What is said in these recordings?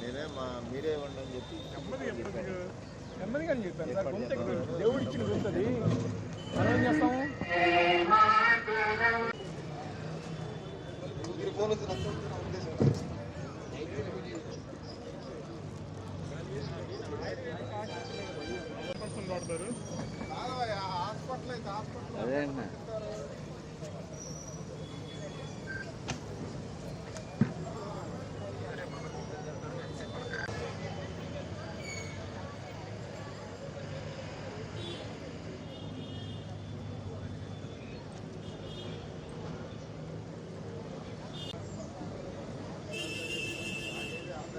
నేనే మా మీరే ఇవ్వండి అని చెప్పి నెమ్మదిగా అని చెప్పాను సార్. గొంతు. దేవుడు ఇచ్చిన గొంతు అది మనం ఏం చేస్తాము? అదే అన్న.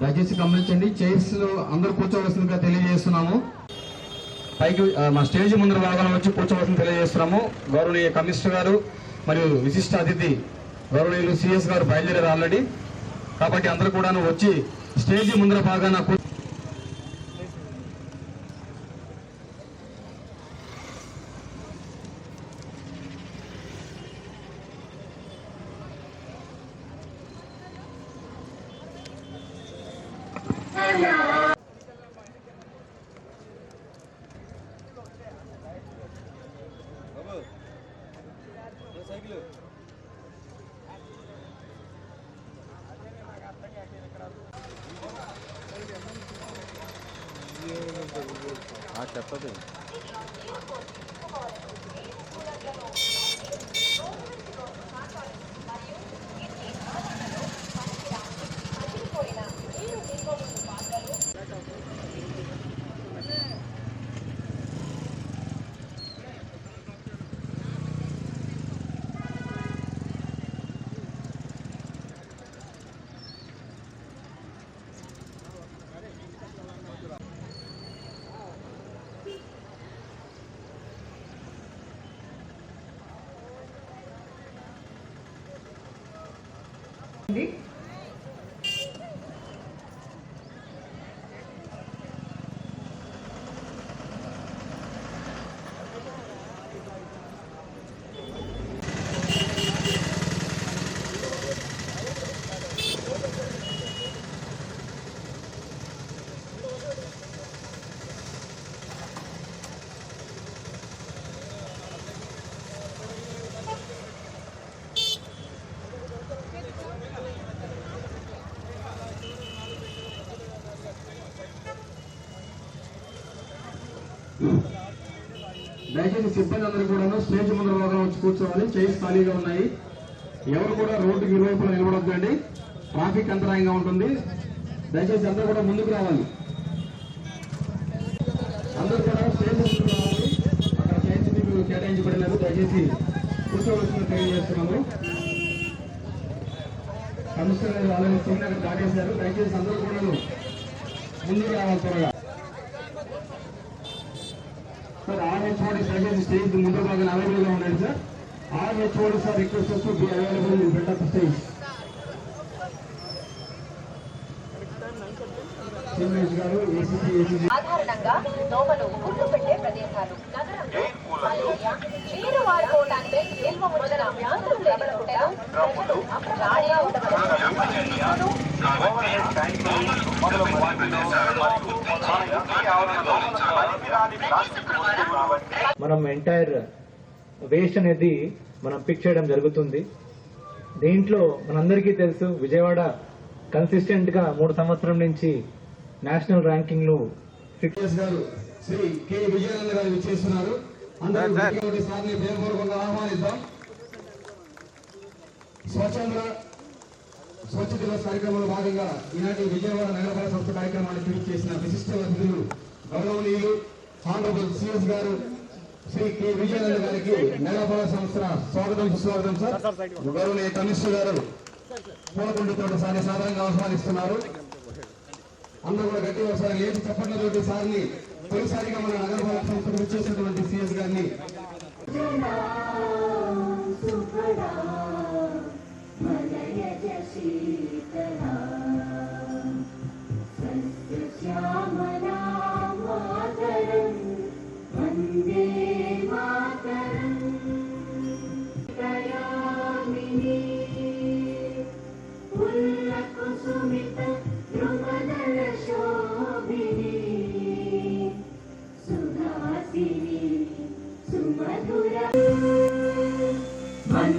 దయచేసి గమనించండి. చైర్స్లో అందరూ కూర్చోవలసిందిగా తెలియజేస్తున్నాము. పైకి మా స్టేజ్ ముందర భాగంలో వచ్చి కూర్చోవలసింది తెలియజేస్తున్నాము. గౌరవనీయ కమిషనర్ గారు మరియు విశిష్ట అతిథి గౌరవనీయులు సిఎస్ గారు బయలుదేరారు ఆల్రెడీ. కాబట్టి అందరూ కూడా వచ్చి స్టేజ్ ముందర భాగాన చెప్పదు. ఉంది దయచేసి సిబ్బంది అందరూ కూడా స్టేజ్ ముందర భాగంలో వచ్చి కూర్చోవాలి. చైర్స్ ఖాళీగా ఉన్నాయి. ఎవరు కూడా రోడ్డుకి ఇరువైపులా నిలబడొద్దండి. ట్రాఫిక్ అంతరాయంగా ఉంటుంది. దయచేసి అందరూ కూడా ముందుకు రావాలి. అందరూ కూడా స్టేజ్ ముందుకు రావాలి. అక్కడ చైర్స్ మీకు కేటాయించబడలేదు. దయచేసి కూర్చోవలసిన తెలియజేస్తున్నాము కమిషనర్ గారు ఆల్రెడీ దాటేశారు. దయచేసి అందరూ కూడా ముందుకు రావాలి త్వరగా సార్ ఆర్హెచ్ఓడి దయచేసి స్టేజ్ ముందు భాగం అవైలబుల్గా ఉండండి sir RHOD sir request to be available in front of stage సాధారణంగా దోమలు గుడ్లు పెట్టే ప్రదేశాలు నగరంలో నీరు వాడుకోవడానికి నిల్వ ఉంచిన వ్యాధులు ప్రబలకుండా ప్రజలు అప్రమత్తంగా మనం ఎంటైర్ వేస్ట్ అనేది మనం పిక్ చేయడం జరుగుతుంది. దీంట్లో మనందరికీ తెలుసు విజయవాడ కన్సిస్టెంట్గా మూడు సంవత్సరం నుంచి నేషనల్ ర్యాంకింగ్లో సిక్స్ గారు శ్రీ కె. విజయానంద గారు విచ్చేస్తున్నారు. అందరూ గట్టిగా ఉండి సార్ని ప్రేమపూర్వకంగా ఆహ్వానిద్దాం. స్వచ్ఛంద స్వచ్ఛ దివస్ కార్యక్రమంలో భాగంగా ఈనాటి విజయవాడ నగరపాలక సంస్థ కార్యక్రమాన్ని ట్వీట్ చేసిన విశిష్ట అతిథులు గౌరవనీయులు హానరబుల్ సిఎస్ గారు శ్రీ కె. విజయానంద గారికి నగరపాలక సంస్థ స్వాగతం సుస్వాగతం సార్. గౌరవనీయ కమిషనర్ గారు పూలకుండితో సారి సాధారణంగా ఆహ్వానిస్తున్నారు. అందరూ కూడా గట్టి ఒకసారి లేచి చెప్పట్లతోటి సార్ని తొలిసారిగా మన నగరపాలక సంస్థకు వచ్చేసినటువంటి సిఎస్ గారిని.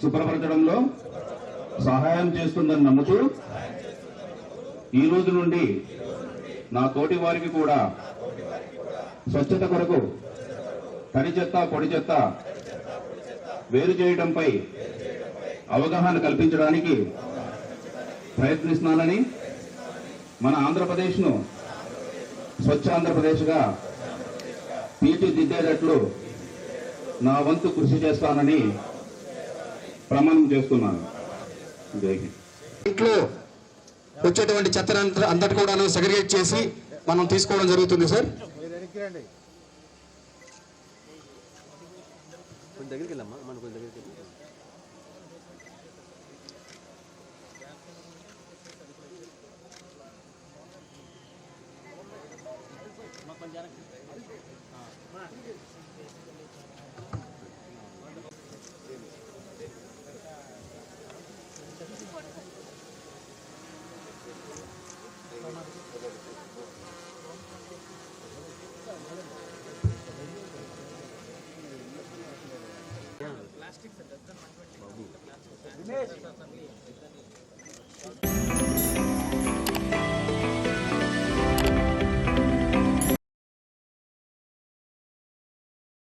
శుభ్రపరచడంలో సహాయం చేస్తుందని నమ్ముతూ ఈ రోజు నుండి నా తోటి వారికి కూడా స్వచ్ఛత కొరకు తడి చెత్త పొడి చెత్త వేరు చేయడంపై అవగాహన కల్పించడానికి ప్రయత్నిస్తున్నానని మన ఆంధ్రప్రదేశ్ను స్వచ్ఛ ఆంధ్రప్రదేశ్గా తీర్చిదిద్దేటట్లు నా వంతు కృషి చేస్తానని ప్రమాణం చేస్తున్నాను. ఇంట్లో వచ్చేటువంటి చెత్త అంతటి కూడా సెగ్రిగేట్ చేసి మనం తీసుకోవడం జరుగుతుంది సార్. దగ్గరికి వెళ్ళమ్మా మన దగ్గరికి Moisés